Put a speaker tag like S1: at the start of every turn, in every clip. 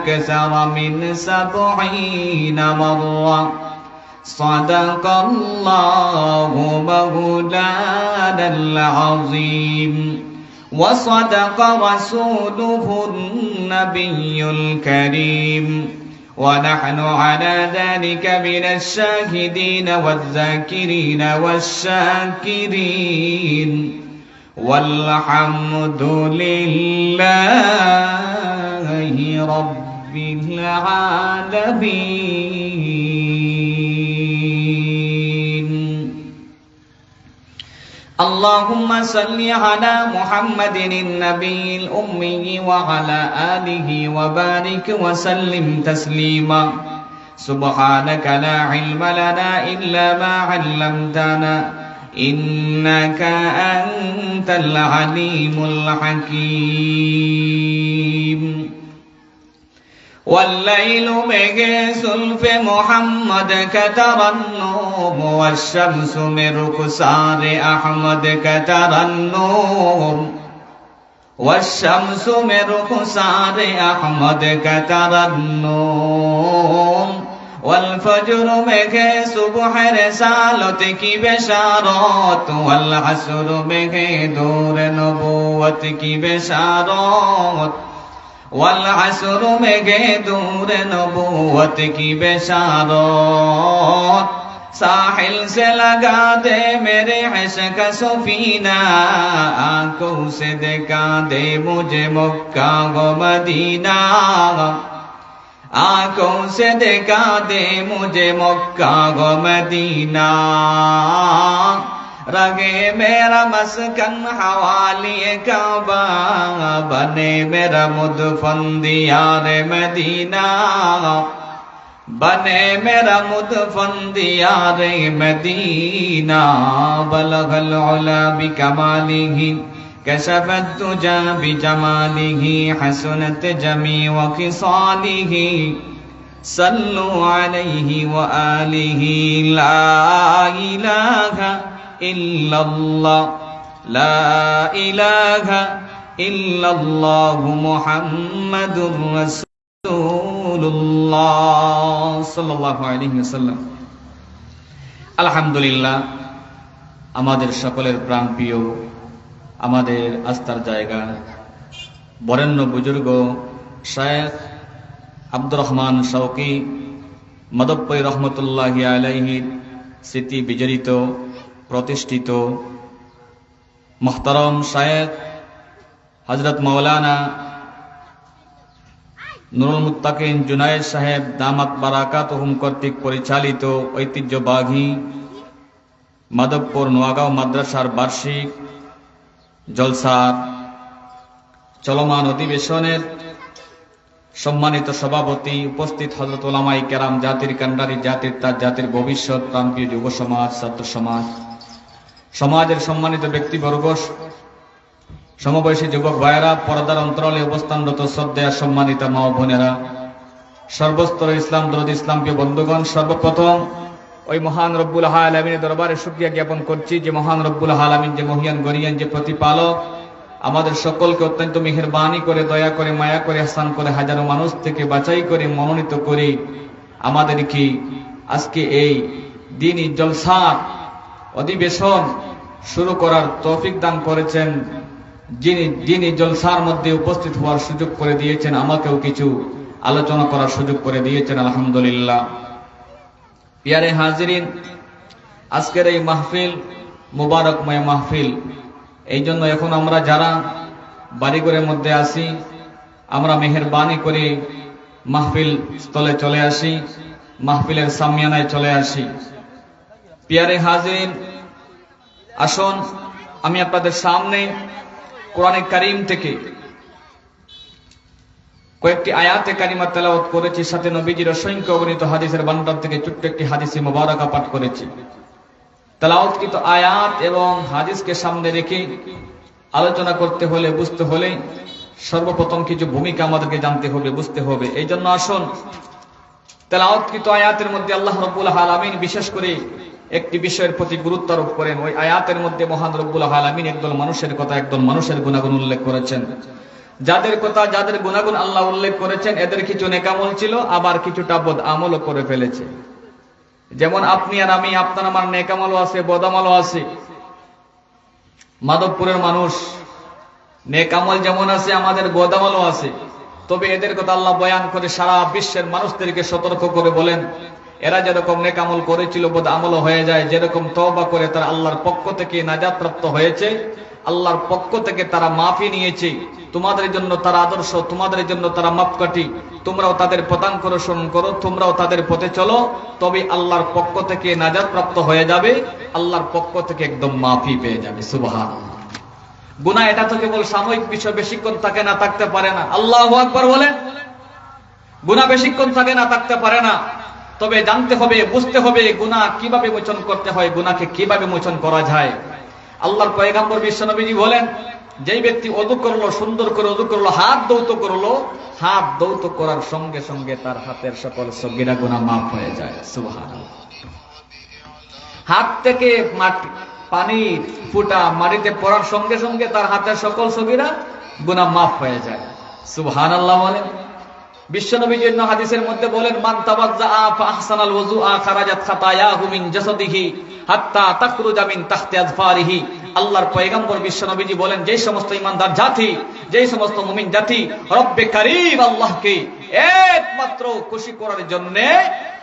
S1: أكثر من سبعين مرة. صدق الله مولانا العظيم. وصدق رسوله النبي الكريم. ونحن على ذلك من الشاهدين والذاكرين والشاكرين. والحمد لله رب العالمين. اللهم صل على محمد النبي الأمي وعلى آله وبارك وسلم تسليما. سبحانك لا علم لنا إلا ما علمتنا. إنك أنت العليم الحكيم. والليل بجسلف محمد كتر النوم والشمس من كسار أحمد كتر النوم والشمس من كسار أحمد كتر النوم والفجر بك صبح رسالتك بشارات والعصر بك دور نبوتك بشارات والعصر میں دور نبوت کی بشارت ساحل سے لگا دے میرے حش کا سفینہ آنکھوں سے دکھا دے مجھے مکہ و مدینہ آنکھوں سے دکھا دے مجھے مکہ و مدینہ رگے میرا مسکن، حوالی کعبہ بنے میرا مدفن دیار مدینہ۔ بنے میرا مدفن دیار مدینہ۔ بلغ العلا بکمالہ کشفت تجا بجمالہ حسنت جمی وخصالہ صلو علیہ وآلہ لا الہ লা আলহামদুলিল্লাহ, আমাদের সকলের প্রাণ প্রিয়, আমাদের আস্থার জায়গা। বরেণ্য বুজুর্গ শেখ আব্দুর রহমান শৌকি মদপ্পই রহমতুল্লাহ আলহির স্মৃতি বিজড়িত প্রতিষ্ঠিত মোহতরম শায়েখ হজরত মৌলানা নুরুল মুত্তাকিন জুনায়েদ সাহেব দামাত বারাকাত হুম কর্তৃক পরিচালিত ঐতিহ্যবাহী মাধবপুর নোয়াগাঁও মাদ্রাসার বার্ষিক জলসার চলমান অধিবেশনের সম্মানিত সভাপতি উপস্থিত হজরত ওলামাই কেরাম জাতির কান্ডারি জাতির তার জাতির ভবিষ্যৎ প্রান্তীয় যুব সমাজ, ছাত্র সমাজ। সমাজের সম্মানিত ব্যক্তিবর্গ সমবয়সী যুবক ভাইয়েরা, পর্দার অন্তরালে অবস্থানরত শ্রদ্ধা সম্মানিত মা বোনেরা সর্বস্তর ইসলাম দরদ ইসলামকে বন্ধুগণ, সর্বপ্রথম ওই মহান রব্বুল আলমিনের দরবারে সুক্রিয়া জ্ঞাপন করছি যে মহান রব্বুল আলমিন যে মহিয়ান গরিয়ান যে প্রতিপালক, আমাদের সকলকে অত্যন্ত মেহরবানি করে, দয়া করে, মায়া করে স্থান করে, হাজারো মানুষ থেকে বাছাই করে, মনোনীত করে আমাদের কি আজকে এই দিনই জলসার অধিবেশন শুরু করার তৌফিক দান করেছেন। যিনি যিনি জলসার মধ্যে উপস্থিত হওয়ার সুযোগ করে দিয়েছেন, আমাকেও কিছু আলোচনা করার সুযোগ করে দিয়েছেন, আলহামদুলিল্লাহ। পিয়ারে হাজিরিন, আজকের এই মাহফিল মুবারকময় মাহফিল। এই জন্য এখন আমরা যারা বাড়িঘরের মধ্যে আসি আমরা মেহরবানি করে মাহফিল স্থলে চলে আসি, মাহফিলের সামিয়ানায় চলে আসি। পিয়ারে হাজিরিন আসুন, আমি আপনাদের সামনে কোরআনে কারিম থেকে কয়েকটি আয়াতে কারিমা তেলাওয়াত করেছি, সাথে নবীজির অসংখ্য অগণিত হাদিসের বান্ডার থেকে ছোট্ট একটি হাদিসে মোবারকা পাঠ করেছি। তেলাওয়াতকৃত আয়াত এবং হাদিসকে সামনে রেখে আলোচনা করতে হলে, বুঝতে হলে সর্বপ্রথম কিছু ভূমিকা আমাদেরকে জানতে হবে, বুঝতে হবে। এই জন্য আসুন, তেলাওয়াতকৃত আয়াতের মধ্যে আল্লাহ রব্বুল আলমিন বিশেষ করে একটি বিষয়ের প্রতি গুরুত্ব আরোপ করেন, ওই আয়াতের মধ্যে মহান রব্বুল আলমিন একদল মানুষের কথা, একদল মানুষের গুণাগুণ উল্লেখ করেছেন। যাদের কথা, যাদের গুণাগুণ আল্লাহ উল্লেখ করেছেন, এদের কিছু নেকামল ছিল, আবার কিছুটা বদ আমলও করে ফেলেছে। যেমন আপনি আর আমি, আপনার আমার নেকামলও আছে বদামলও আছে। মাধবপুরের মানুষ, নেকামল যেমন আছে, আমাদের বদামলও আছে। তবে এদের কথা আল্লাহ বয়ান করে সারা বিশ্বের মানুষদেরকে সতর্ক করে বলেন এরা যেরকম নেকামল করেছিল, বোধ আমল হয়ে যায়। যেরকম তওবা করে তারা আল্লাহর পক্ষ থেকে নাজাত প্রাপ্ত হয়েছে, আল্লাহর পক্ষ থেকে তারা মাফি নিয়েছে। তোমাদের জন্য তারা আদর্শ, তোমাদের জন্য তারা মাপকাঠি। তোমরাও তাদের পতাঙ্ক অনুসরণ করো, তোমরাও তাদের পথে চলো। তবে আল্লাহর পক্ষ থেকে নাজাত প্রাপ্ত হয়ে যাবে, আল্লাহর পক্ষ থেকে একদম মাফি পেয়ে যাবে। সুবহান গুনা এটা তো কেবল সাময়িক বিষয়, বেশিক্ষণ থাকে না, থাকতে পারে না। আল্লাহ আকবার বলেন। গুনা বেশিক্ষণ থাকে না, থাকতে পারে না। তবে জানতে হবে, বুঝতে হবে গুনাহ কীভাবে মোচন করতে হয়, গুনাহকে কীভাবে মোচন করা যায়। আল্লাহর পয়গাম্বর বিশ্বনবীজি বলেন, যেই ব্যক্তি অদু করল, সুন্দর করে অদু করল, হাত দৌত করল, হাত দৌত করার সঙ্গে সঙ্গে তার হাতের সকল সগিরা গুনাহ মাফ হয়ে যায়। সুবহানাল্লাহ। হাত থেকে মাটি, পানি ফুটা মাটিতে পড়ার সঙ্গে সঙ্গে তার হাতের সকল সগিরা গুনাহ মাফ হয়ে যায়। সুহান আল্লাহ বলেন। বিশ্বনবীজি বলেন সমস্ত ইমানদার জাতি সমস্ত মুমিন জাতি রব্বে আল্লাহকে একমাত্র খুশি করার জন্য,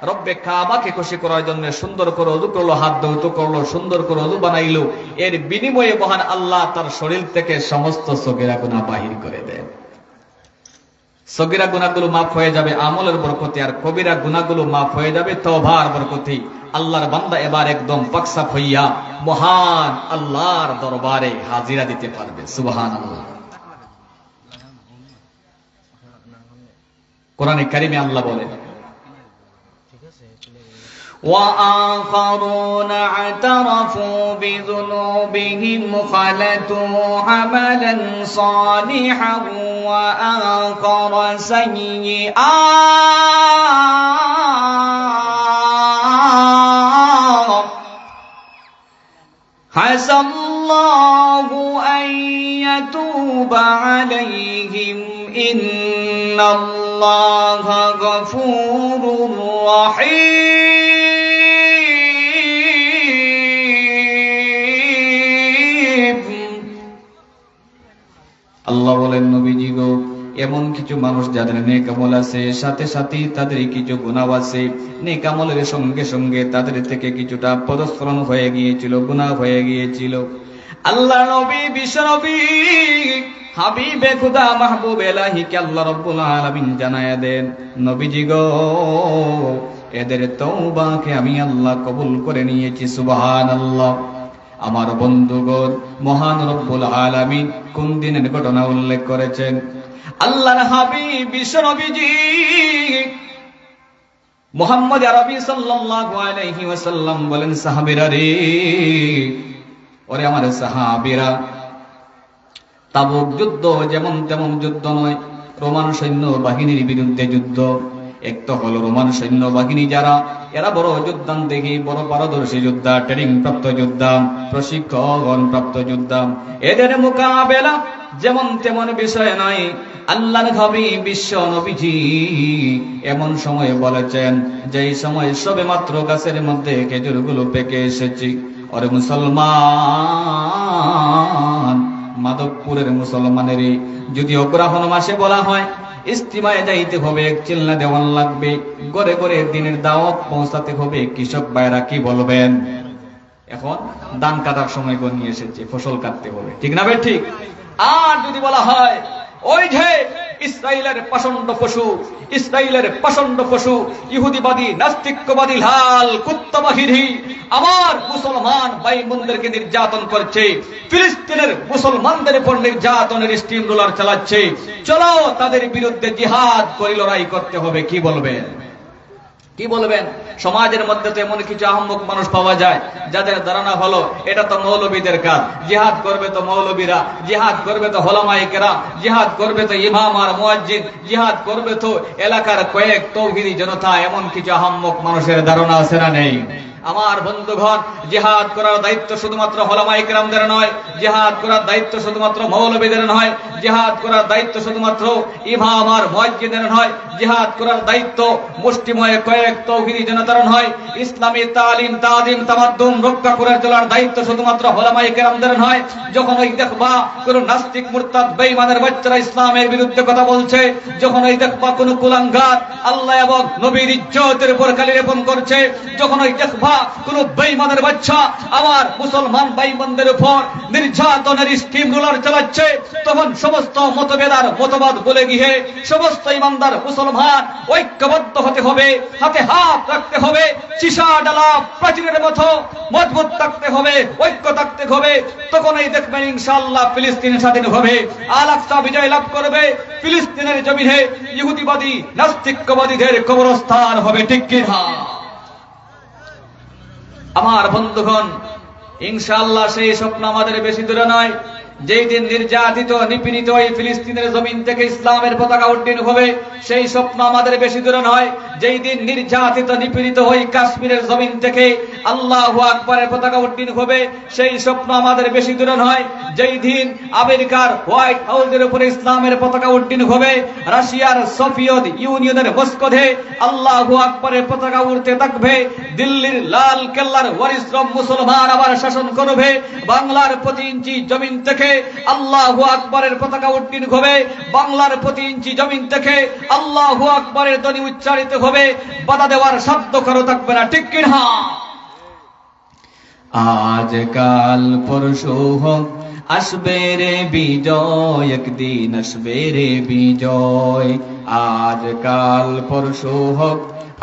S1: রব্বে কাবাকে খুশি করার জন্য সুন্দর করে ওযু করল, হাত ধৌত করল, সুন্দর করে ওযু বানাইলো। এর বিনিময়ে মহান আল্লাহ তার শরীর থেকে সমস্ত সগীরা গুনাহ বাহির করে দেন। সগিরা গুনাগুলো মাফ হয়ে যাবে, আমলের বরকতি, আর কবিরা গুনাগুলো মাফ হয়ে যাবে, তওবার বরকতি। আল্লাহর বান্দা এবার একদম পাকসাপ হইয়া মহান আল্লাহর দরবারে হাজিরা দিতে পারবে সুবহান আল্লাহ কোরআনে কারিমে আল্লাহ বলে
S2: وآخرون اعترفوا بذنوبهم خلتوا عملا صالحا وآخر سيئا عسى الله أن يتوب عليهم. إن الله غفور رحيم.
S1: এমন কিছু মানুষ যাদের নেকামল আছে, সাথে সাথে তাদের কিছু গুণাও আছে। নেকামলের সঙ্গে সঙ্গে তাদের থেকে কিছুটা পদস্খলন হয়ে গিয়েছিল, গুনাহ হয়ে গিয়েছিল। আল্লাহ নবী, বিশ্ব নবী, হাবিবে খুদা মাহবুব এলাহিকে আল্লাহ রব্বুল আলামিন জানায়া দেন, নবীজি গো, এদের তওবাকে আমি আল্লাহ কবুল করে নিয়েছি, সুবহানাল্লাহ। আমার বন্ধুগণ, মহান রব্বুল আলামিন কোন দিনের ঘটনা উল্লেখ করেছেন? আল্লাহর হাবিব বিশ্ব নবীজি মোহাম্মদ আরবি সাল্লাল্লাহু আলাইহি ওয়াসাল্লাম বলেন, সাহাবীরা রে, ওরে আমার সাহাবীরা, তাবুক যুদ্ধ যেমন তেমন যুদ্ধ নয়, রোমান সৈন্য বাহিনীর বিরুদ্ধে যুদ্ধ। এক তো হলো রোমান সৈন্য বাহিনী যারা, এরা বড় যোদ্ধান দেখি বড় পারদর্শী যোদ্ধা ট্রেনিং প্রাপ্ত যোদ্ধা প্রশিক্ষণ প্রাপ্ত যোদ্ধা। এদের মোকাবেলা যেমন তেমন বিষয় নয় আল্লাহর নবী বিশ্ব নবীজি এমন সময় বলেছেন, যেই সময় সবে মাত্র গাছের মধ্যে খেজুরগুলো পেকে এসেছি, ওরে মুসলমান, মাধবপুরের মুসলমানের যদি অগ্রহণ মাসে বলা হয়, ইস্তিমায় যাইতে হবে চিল্লা দেওয়ান লাগবে, গড়ে গড়ে দিনের দাওয়াত পৌঁছাতে হবে, কৃষক ভাইরা কি বলবেন? এখন ধান কাটার সময় গনিয়ে এসেছে, ফসল কাটতে হবে, ঠিক না ভাই? ঠিক। আর যদি বলা হয় ওই যে ইসরায়েলের পাষণ্ড পশু ইসরায়েলের পাষণ্ড পশু, ইহুদিবাদী নাস্তিক্যবাদী লাল কুত্তবাহিনী আমার মুসলমান ভাই বোনদেরকে নির্যাতন করছে, ফিলিস্তিনের মুসলমানদের উপর নির্যাতনের স্টিম রোলার চালাচ্ছে। চলো তাদের বিরুদ্ধে জিহাদ করে লড়াই করতে হবে, কি বলবেন? কি বলবেন? সমাজের মধ্যে তো এমন কিছু আহম্মক মানুষ পাওয়া যায়, যাদের ধারণা হলো এটা তো মৌলবীদের কাজ। জিহাদ করবে তো মৌলবীরা, জিহাদ করবে তো হলামাইকেরা, জিহাদ করবে তো ইমাম আর মুয়াজ্জিন, জিহাদ করবে তো এলাকার কয়েক তৌহিদি জনতা, এমন কিছু আহম্মক মানুষের ধারণা আছে না নেই? আমার বন্ধুগণ, জিহাদ করার দায়িত্ব শুধুমাত্র হলামাই কেরামদের নয়, জিহাদ করার দায়িত্ব শুধুমাত্র মৌলবীদের নয়, জিহাদ করার দায়িত্ব শুধুমাত্র ইমাম আর মসজিদের নয়, জিহাদ করার দায়িত্ব মুষ্টিময় কয়েক তৌহিদি জনতার নয় ইসলামী তালিম, তাজিম, তামাদ্দুম রক্ষা করে চলার দায়িত্ব শুধুমাত্র হলামাই কেরামদের নয়, যখন ওই দেখবা কোন নাস্তিক, মুরতাদ, বেঈমানের বাচ্চারা ইসলামের বিরুদ্ধে কথা বলছে, যখন ওই দেখবা কোন কুলাঙ্গার আল্লাহ এবং নবীর ইজ্জতের উপর কালি লেপন করছে, যখন ওই দেখবা কোন বেঈমানের বাচ্চা আমার মুসলমান ভাইবোনদের উপর নির্যাতনের স্টিম রুলার চালাচ্ছে, তখন সমস্ত মতভেদার মতবাদ বলে গিয়ে সমস্ত ইমানদার মুসলমান ঐক্যবদ্ধ হতে হবে, হাতে হাত রাখতে হবে চিসা ডালা প্রাচীরের মতো মজবুত থাকতে হবে, ঐক্য থাকতে হবে। তখনই দেখবেন ইনশাআল্লাহ ফিলিস্তিন স্বাধীন হবে। আল বিজয় লাভ করবে, ফিলিস্তিনের জমিনে ইহুদিবাদী নাস্তিক্যবাদীদের কবরস্থান হবে, ঠিক কিনা আমার বন্ধুগণ, ইনশাআল্লাহ সেই স্বপ্ন আমাদের বেশি দূরে নয়। যেই দিন নির্যাতিত, নিপীড়িত এই ফিলিস্তিনের জমিন থেকে ইসলামের পতাকা উড্ডীন হবে, সেই স্বপ্ন আমাদের বেশি দূরে নয়। যেই দিন নির্যাতিত, নিপীড়িত ওই কাশ্মীরের জমিন থেকে আল্লাহ আকবরের পতাকা উড্ডীন হবে, সেই স্বপ্ন আমাদের বেশি দূরে নয়। যেই দিন আমেরিকার হোয়াইট হাউসের উপরে ইসলামের পতাকা উড্ডীন হবে, রাশিয়ার সোভিয়েত ইউনিয়নের মস্কোধে আল্লাহ আকবরের পতাকা উড়তে থাকবে, দিল্লির লাল কেল্লার ওয়ারিশ্রম মুসলমান আবার শাসন করবে, বাংলার প্রতি ইঞ্চি জমিন থেকে আল্লাহ আকবরের পতাকা উড্ডীন হবে বাংলার প্রতি ইঞ্চি জমিন থেকে আল্লাহ আকবরের ধ্বনি উচ্চারিত হবে বাধা দেওয়ার শব্দ করো থাকবে না, ঠিক কিনা? আজ কাল পরশু হোক আসবে রে বিজয়, একদিন আসবে রে বিজয়। আজ কাল পরশু হোক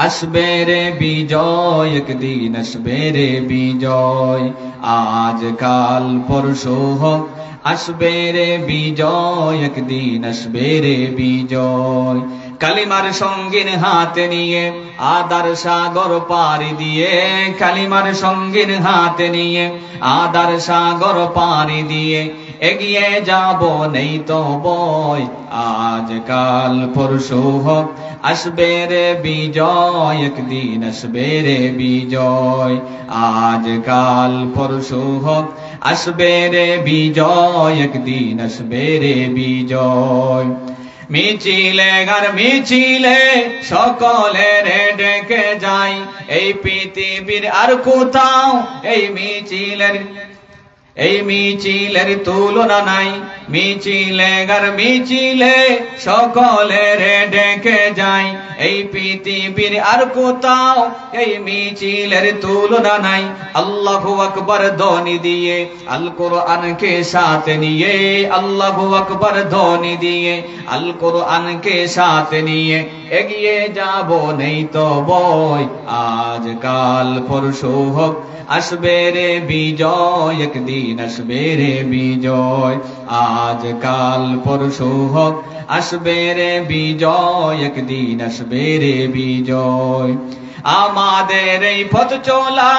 S1: আসবে রে বিজয়, একদিন আসবে রে বিজয়। আজ কাল পরশু হোক আসবে রে বিজয় একদিন আসবে রে বিজয়। কালিমার সঙ্গীন হাতে নিয়ে, আদার সাগর পাড়ি দিয়ে, কালিমার সঙ্গীন হাতে নিয়ে, আদার সাগর পাড়ি দিয়ে, এগিয়ে যাব নেই তো বই। আজ কাল পরশু হোক আসবে রে বিজয়, একদিন আসবে রে বিজয়। আজ কাল পরশু হোক আসবে রে বিজয়, একদিন আসবে রে বিজয়। মিছিলে গার মিছিলে সকলের ডেকে যাই। এই পৃথিবীর আর কোথাও এই মিছিলের এই মিছিলের তুলনা নাই। মিছিলে গার মিছিলে সকলের ডেকে যাই। এই পৃথিবীর আর কোথাও এই মিছিলের তুলনা নাই। আল্লাহু ধ্বনি দিয়ে আল কোরআনকে সাথে নিয়ে ধ্বনি দিয়ে আল সাথে নিয়ে, এগিয়ে যাব নেই তো বই। আজ কাল পরশু হোক আসবে রে বিজয়, একদিন আসবে রে বিজয়। আজ কাল পরশু হোক আসবে রে বিজয়, একদিন আসবে রে বিজয়। আমাদের এই পথ চলা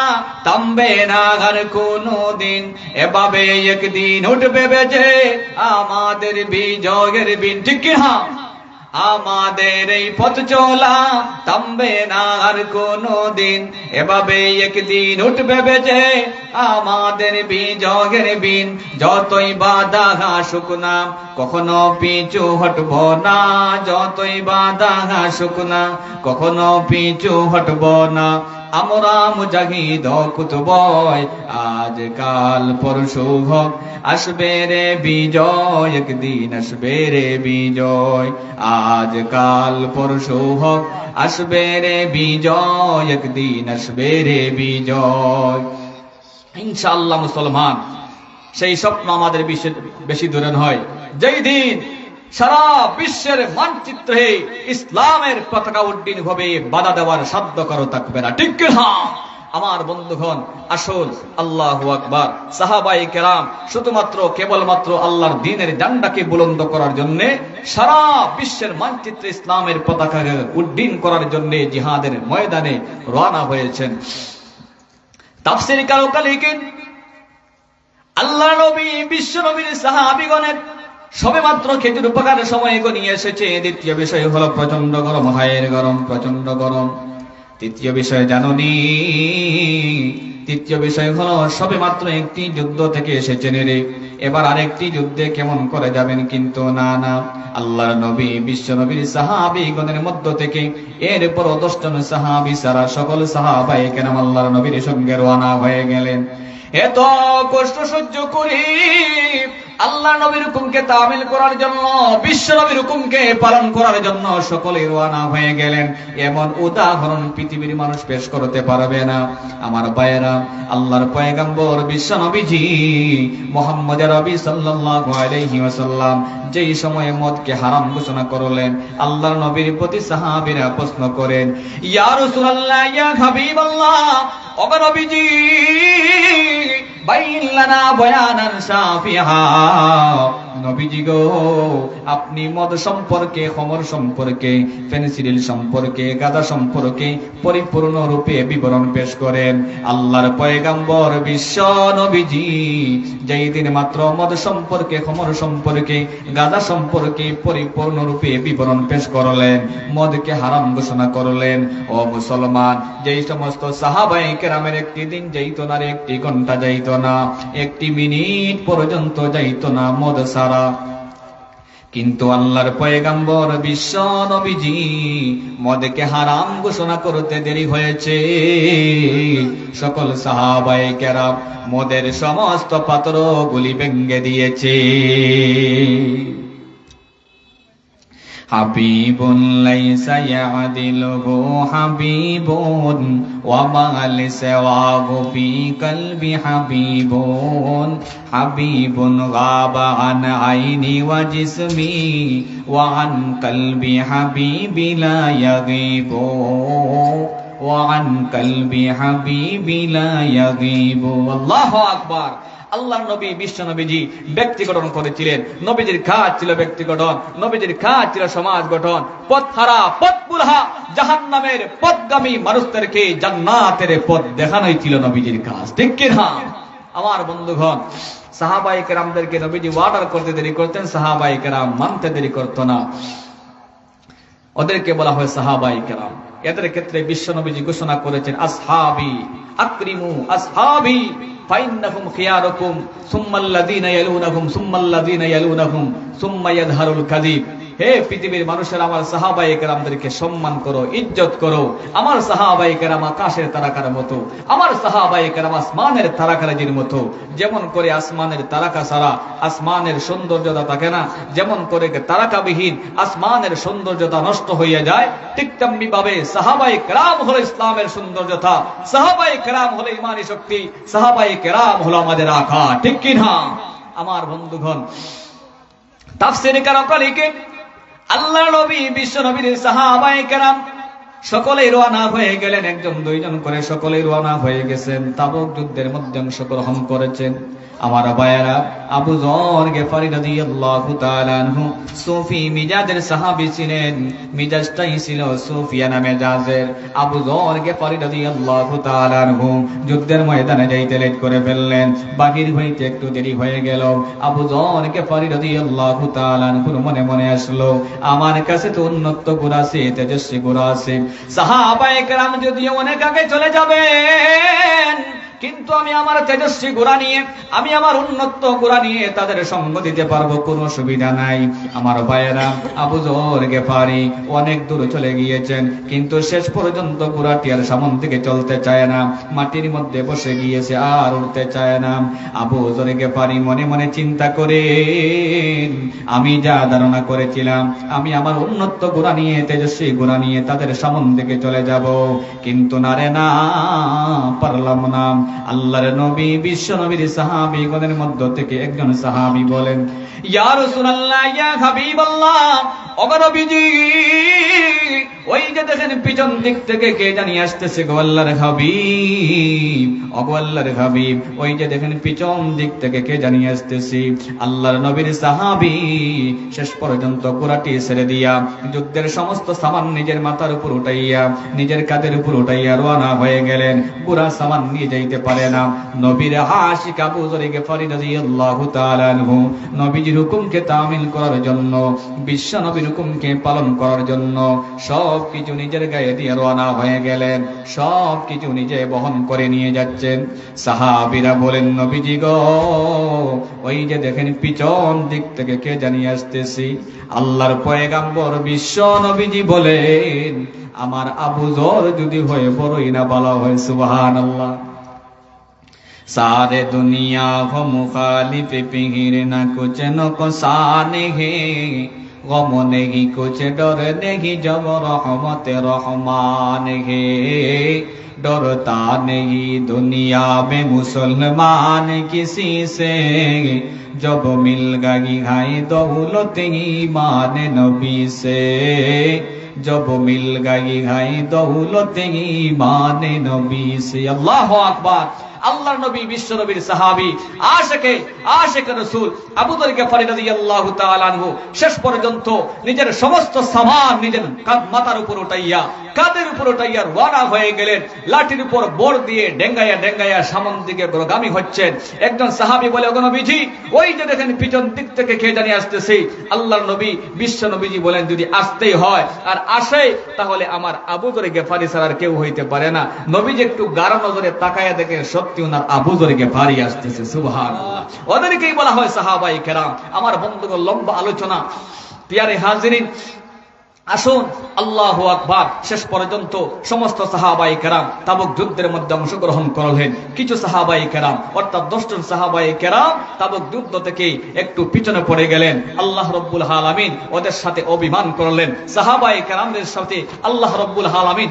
S1: থামবে না আর কোনো দিন এভাবে একদিন উঠবে বেজে আমাদের বিজয়ের বিন ঠিক হ্যাঁ? আমাদের এই পথ চলা থামবে না আর কোনো দিন এভাবে একদিন উঠবে বেজে আমাদের বিজয়ের বিন যতই বাধা ঘাসুক না, কখনো পিছু হটব না। যতই বাধা ঘাসুক না, কখনো পিছু হটব না। আমরা মুজাহিদ কুতবয় আজ কাল পরশু হোক আসবে রে বিজয়, একদিন আসবে রে বিজয় আজ কাল পরশু হোক আসবে রে বিজয়, একদিন আসবে রে বিজয়। ইনশাআল্লাহ মুসলমান, সেই স্বপ্ন আমাদের বেশি দূরে হয় যেই দিন সারা বিশ্বের মানচিত্রে ইসলামের পতাকা উড্ডীন হবে বাধা দেওয়ার সাধ্য করো থাকবে না। ঠিক আমার বন্ধুগণ আসল আল্লাহ আকবার। সাহাবাই কেরাম, শুধুমাত্র, কেবলমাত্র আল্লাহর দিনের ডান্ডাকে বুলন্দ করার জন্য, সারা বিশ্বের মানচিত্রে ইসলামের পতাকাকে উড্ডীন করার জন্য জিহাদের ময়দানে রওনা হয়েছেন। তাফসির কারকা লিখেন আল্লাহ নবী, বিশ্ব নবীর সাহাবিগণের সবে মাত্র খেজুর উপকারের সময় গনিয়ে এসেছে। দ্বিতীয় বিষয় হলো প্রচণ্ড গরম, হায়ের গরম প্রচণ্ড গরম। তৃতীয় বিষয়, জানুনি? তৃতীয় বিষয় হলো সবে মাত্র একটি যুদ্ধ থেকে এসেছেন রে এবার আরেকটি যুদ্ধে কেমন করে যাবেন কিন্তু না না। আল্লাহর নবী, বিশ্ব নবীর সাহাবিগণের মধ্য থেকে। এরপর দশজন সাহাবি সারা সকল সাহাবাই কেন আল্লাহর নবীর সঙ্গে রওনা হয়ে গেলেন। এত কষ্ট সহ্য করি আল্লাহ নবীর হুকুমকে তামিল করার জন্য, বিশ্ব নবীর হুকুমকে পালন করার জন্য সকলে রওনা হয়ে গেলেন। এমন উদাহরণ পৃথিবীর মানুষ পেশ করতে পারবে না। আমার ভাইয়েরা, আল্লাহর পয়গাম্বর, বিশ্ব নবীজি মোহাম্মদ রবি সাল্লাল্লাহু যেই সময়ে মদকে হারাম ঘোষণা করলেন, আল্লাহর নবীর প্রতি সাহাবীরা প্রশ্ন করেন, ইয়া রাসূলুল্লাহ, ইয়া হাবিবাল্লাহ ওগো নবীজি বয়ানান শাফিহা নবীজি গো, আপনি মদ সম্পর্কে, খমর সম্পর্কে ফেন্সিডিল সম্পর্কে, গাঁদা সম্পর্কে পরিপূর্ণ রূপে বিবরণ পেশ করেন। আল্লাহর পয়গাম্বর বিশ্ব নবীজি, যেই দিন মাত্র মদ সম্পর্কে, খমর সম্পর্কে, গাঁদা সম্পর্কে পরিপূর্ণ রূপে বিবরণ পেশ করলেন, মদকে হারাম ঘোষণা করলেন। ও মুসলমান, যেই সমস্ত সাহাবাই কেরামের একটি দিন যাইতো না একটি ঘণ্টা যাইত না, একটি মিনিট পর্যন্ত যাইত না মদ সারা কিন্তু আল্লাহর পয়গাম্বর বিশ্ব নবীজি মদকে হারাম ঘোষণা করতে দেরি হয়েছে। সকল সাহাবাই কেরাম মদের সমস্ত পাত্র গুলি ভেঙ্গে দিয়েছে। حبيب ليس يعدله حبيب وما لسواه في قلبي حبيب حبيب غاب عن عيني وجسمي وعن قلبي حبيبي لا يغيب وعن قلبي حبيبي لا يغيب الله أكبر আল্লাহ নবী, বিশ্ব নবীজি ব্যক্তি গঠন করেছিলেন। নবীজির কাজ ছিল ব্যক্তি গঠন, নবীজির কাজ ছিল সমাজ গঠন। পথ হারা পথ বুলহা জাহান নামের পথগামী মানুষদেরকে জান্নাতের পথ দেখানোই ছিল নবীজির কাজ। ঠিক কি না? আমার বন্ধুগণ সাহাবাই কেরামদেরকে নবীজি ওয়ার্ডার করতে দেরি করতেন সাহাবাই কেরাম মানতে দেরি করতো না। ওদেরকে বলা হয় সাহাবাই কেরাম। এদের ক্ষেত্রে বিশ্ব নবীজি ঘোষণা করেছেন, আসহাবি, আকরিমু, আসহাবি। فإنهم خياركم ثم الذين يلونهم ثم الذين يلونهم ثم يظهر الكذب. হে পৃথিবীর মানুষের, আমার সাহাবাই কেরামদেরকে সম্মান করো, ইজ্জত করো। আমার সাহাবাই কেরাম আকাশের তারাকার মতো, আমার সাহাবাই কেরাম আসমানের তারাকারাজির মতো। যেমন করে আসমানের তারাকা সারা আসমানের সৌন্দর্যতা থাকে না, যেমন করে তারাকাবিহীন আসমানের সৌন্দর্যতা নষ্ট হইয়া যায়, ঠিক তেমনি ভাবে সাহাবাই কেরাম হলো ইসলামের সৌন্দর্যতা। সাহাবাই কেরাম হলো ইমানি শক্তি সাহাবাই কেরাম হলো আমাদের আখা, ঠিক কিনা? আমার বন্ধুগণ তাফসির কারণ লিখে আল্লাহ নবী বিশ্ব নবীর সাহাবায়ে কেরাম সকলেই রওনা হয়ে গেলেন, একজন দুইজন করে সকলেই রওনা হয়ে গেছেন। তাবুক যুদ্ধের মধ্যে অংশগ্রহণ করেছেন। আমার ভাইয়েরা, আবু জর গেফারি রাদিয়াল্লাহু তাআলা আনহু, সুফি মিজাজের সাহাবী ছিলেন। মিজাজটাই ছিল সুফিয়া নামে জাজের। আবু জর গেফারি রাদিয়াল্লাহু তাআলা আনহু যুদ্ধের ময়দানে যাইতে লেট করে ফেললেন। বাকির হইতে একটু দেরি হয়ে গেল। আবু জর গেফারি রাদিয়াল্লাহু তাআলা আনহুর মনে মনে আসলো, আমার কাছে তো উন্নত গুণ আছে, তেজস্বী গুণ আছে। সাহাবায়ে কেরাম যদিও অনেক আগে চলে যাবেন কিন্তু আমি আমার তেজস্বী গোড়া নিয়ে, আমি আমার উন্নত গোড়া নিয়ে তাদের সঙ্গ দিতে পারব, কোনো সুবিধা নাই। আমার ভাইয়েরা, আবু জোর গেফারি অনেক দূর চলে গিয়েছেন, কিন্তু শেষ পর্যন্ত গোড়াটি আর সামন থেকে চলতে চায় না। মাটির মধ্যে বসে গিয়েছে, আর উঠতে চায় না। আবু জোর গেফারি মনে মনে চিন্তা করে, আমি যা ধারণা করেছিলাম, আমি আমার উন্নত গোড়া নিয়ে, তেজস্বী গোড়া নিয়ে তাদের সামন থেকে চলে যাব। কিন্তু না রে না, পারলাম না। আল্লাহর নবী, বিশ্ব নবীর সাহাবীগণের মধ্য থেকে একজন সাহাবী বলেন, ইয়া রাসূলুল্লাহ, ইয়া হাবিবাল্লাহ ওগো নবীজি ওই যে দেখেন পিছন দিক থেকে কে জানি আসতেছে গো আল্লাহর হাবিব। আল্লাহর হাবিব, ওই যে দেখেন পিছন দিক থেকে কে জানি আসতেছে। আল্লাহর নবীর সাহাবী, শেষ পর্যন্ত কুরাটি ছেড়ে দিয়া যুদ্ধের সমস্ত সামান নিজের মাথার উপর উঠাইয়া, নিজের কাঁধের উপর উঠাইয়া রওনা হয়ে গেলেন। পুরা সামান নিয়ে যাইতে পারে না। নবীর হাসি আবু জরিকে ফরিদ রাদিয়াল্লাহু তাআলা নবীজির হুকুমকে তামিল করার জন্য, বিশ্ব নবীর হুকুমকে পালন করার জন্য সব কিছু নিজের গায়ে ছেড়ে দিয়ে রওনা হয়ে গেলেন সব কিছু নিজে বহন করে নিয়ে যাচ্ছেন সাহাবিরা বলেন নবীজি গো ওই যে দেখেন পিছন দিক থেকে কে জানিয়ে আসতেছি আল্লাহর পয়গাম্বর বিশ্ব নবীজি বলেন আমার আবু জর যদি হয়ে বড়ই না বলা হয় সুবাহান আল্লাহ सारे दुनिया हो मुखालिफ पिघिर न कुछ नुकसान है गम नहीं গম নেহি কুছ ডর নেহি জব রহমতে রহমান হে। ডরতা নেহি দুনিয়া মে মুসলমান কিসি সে। জব মিল গাগি হাই দৌলত মান নবী সে। জব মিল গাগি হাই দৌলত মান নবী সে। আল্লাহ আকবার। আল্লাহ নবী, বিশ্ব নবীর সাহাবি, আশেকে, আশেক রসুল আবু দর গেফারি রাদিয়াল্লাহু তাআলা আনহু, শেষ পর্যন্ত নিজের সমস্ত সামান নিজের মাথার উপর উঠাইয়া, কাঁধের উপর উঠাইয়া রওনা হয়ে গেলেন। লাঠির উপর বোর দিয়ে ডেঙ্গাইয়া ডেঙ্গাইয়া সামন দিকে গ্রগামী হচ্ছেন। একজন সাহাবি বলে নবীজি, ওই যে দেখেন পিছন দিক থেকে খেয়ে জানি আসতেছে? আল্লাহর নবী, বিশ্ব নবীজি বলেন, যদি আসতেই হয় আর আসে, তাহলে আমার আবু দরে গেফারি ছাড়া আর কেউ হইতে পারে না। নবীজি একটু গাঢ় নজরে তাকায়া দেখেন, সত্যি ওনার আবু জরিকে ভারী আসতেছে সুবহান ওদেরকেই বলা হয় সাহাবাই কেরাম। আমার বন্ধুগণ, লম্বা আলোচনা। পিয়ারে হাজিরিন আসুন, আল্লাহ আকবার, শেষ পর্যন্ত সমস্ত সাহাবাই কেরাম তাবুক যুদ্ধের মধ্যে অংশগ্রহণ করলেন। কিছু সাহাবাই কেরাম, অর্থাৎ দশজন সাহাবাই কেরাম তাবুক যুদ্ধ থেকে একটু পিছনে পড়ে গেলেন। আল্লাহ রব্বুল হালামিন ওদের সাথে অভিমান করলেন। সাহাবাই কেরামদের সাথে আল্লাহ রব্বুল হালামিন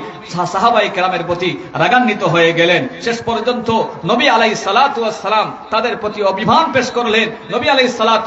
S1: সাহাবাই কেরামের প্রতি রাগান্বিত হয়ে গেলেন। শেষ পর্যন্ত নবী আলাই সালাম তাদের প্রতি অভিমান পেশ করলেন। নবী আলাই সালাম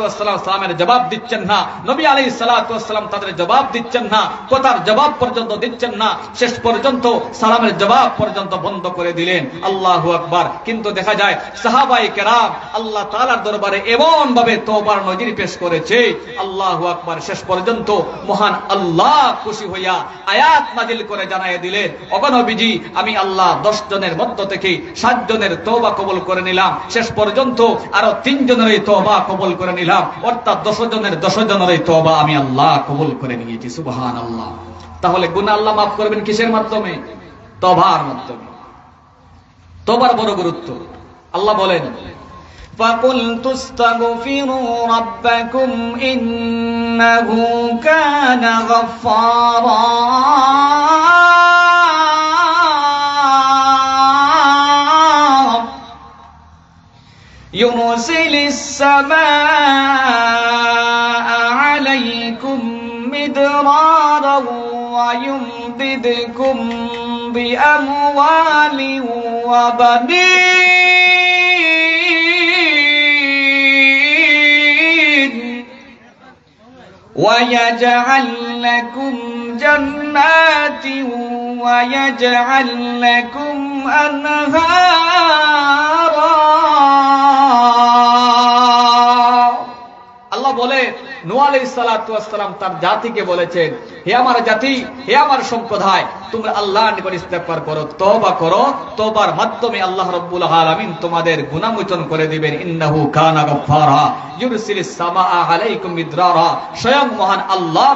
S1: সালামের জবাব দিচ্ছেন না। নবী আলাই সালাম তাদের জবাব দিচ্ছেন না। কথার জবাব পর্যন্ত দিচ্ছেন না। শেষ পর্যন্ত সালামের জবাব পর্যন্ত বন্ধ করে দিলেন। আল্লাহ আকবার। কিন্তু দেখা যায় সাহাবাই কেরাম আল্লাহ তালার দরবারে এমন ভাবে তোবার নজির পেশ করেছে। আল্লাহ আকবার। শেষ পর্যন্ত মহান আল্লাহ খুশি হইয়া আয়াত নাজিল করে জানাই দিলেন অগনবীজি আমি আল্লাহ দশ জনের মধ্য থেকে সাত জনের তোবা কবল করে নিলাম। শেষ পর্যন্ত আরও তিন জনের তোবা কবল করে নিলাম। অর্থাৎ দশ জনের দশ জনের তোবা আমি আল্লাহ কবল করে নিয়েছি। সুবহান আল্লাহ তাহলে গুনা আল্লাহ মাফ করবেন কিসের মাধ্যমে তবার মাধ্যমে তবার বড় গুরুত্ব আল্লাহ বলেন
S2: فقلت استغفروا ربكم إنه كان غفارا يرسل السماء عليكم مدرارا ويمددكم بأموال وبنين ويجعل لكم جنات ويجعل لكم أنهارا
S1: বলে নোয়া আলাই সালাম তার জাতিকে বলেছেন হে আমার জাতি হে আমার সম্প্রদায় তোমরা আল্লাহ নিকট ইস্তেগফার করো, তওবা করো, তওবার মাধ্যমে আল্লাহ রাব্বুল আলামিন তোমাদের গুনাহমোচন করে দিবেন। ইন্নাহু কানা আল্লাহ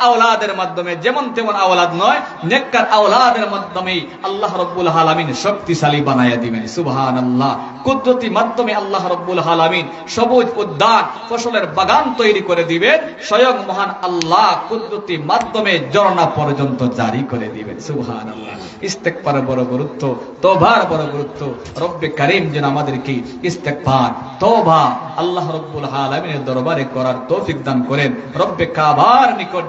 S1: আওলাদের মাধ্যমে, যেমন তেমন আওলাদ নয়, নেককার আওলাদের মাধ্যমে আল্লাহ রব্বুল শক্তিশালী বানায়া দিবেন। সুবহানাল্লাহ। কুদরতি মাধ্যমে আল্লাহ রব্বুল আলামিন সবুজ উদ্যান, ফসলের বাগান তৈরি করে দিবেন স্বয়ং মহান আল্লাহ কুদরতি মাধ্যমে ঝর্ণা পর্যন্ত জারি করে দিবেন সুবহানাল্লাহ। ইস্তেগফার বড় গুরুত্ব, তওবার বড় গুরুত্ব। রব্বে কারীম যেন আমাদেরকে ইস্তেগফার তওবা আল্লাহ রব্বুল আলামিনের দরবারে করার তৌফিক দান করেন। রব্বে কাবার নিকট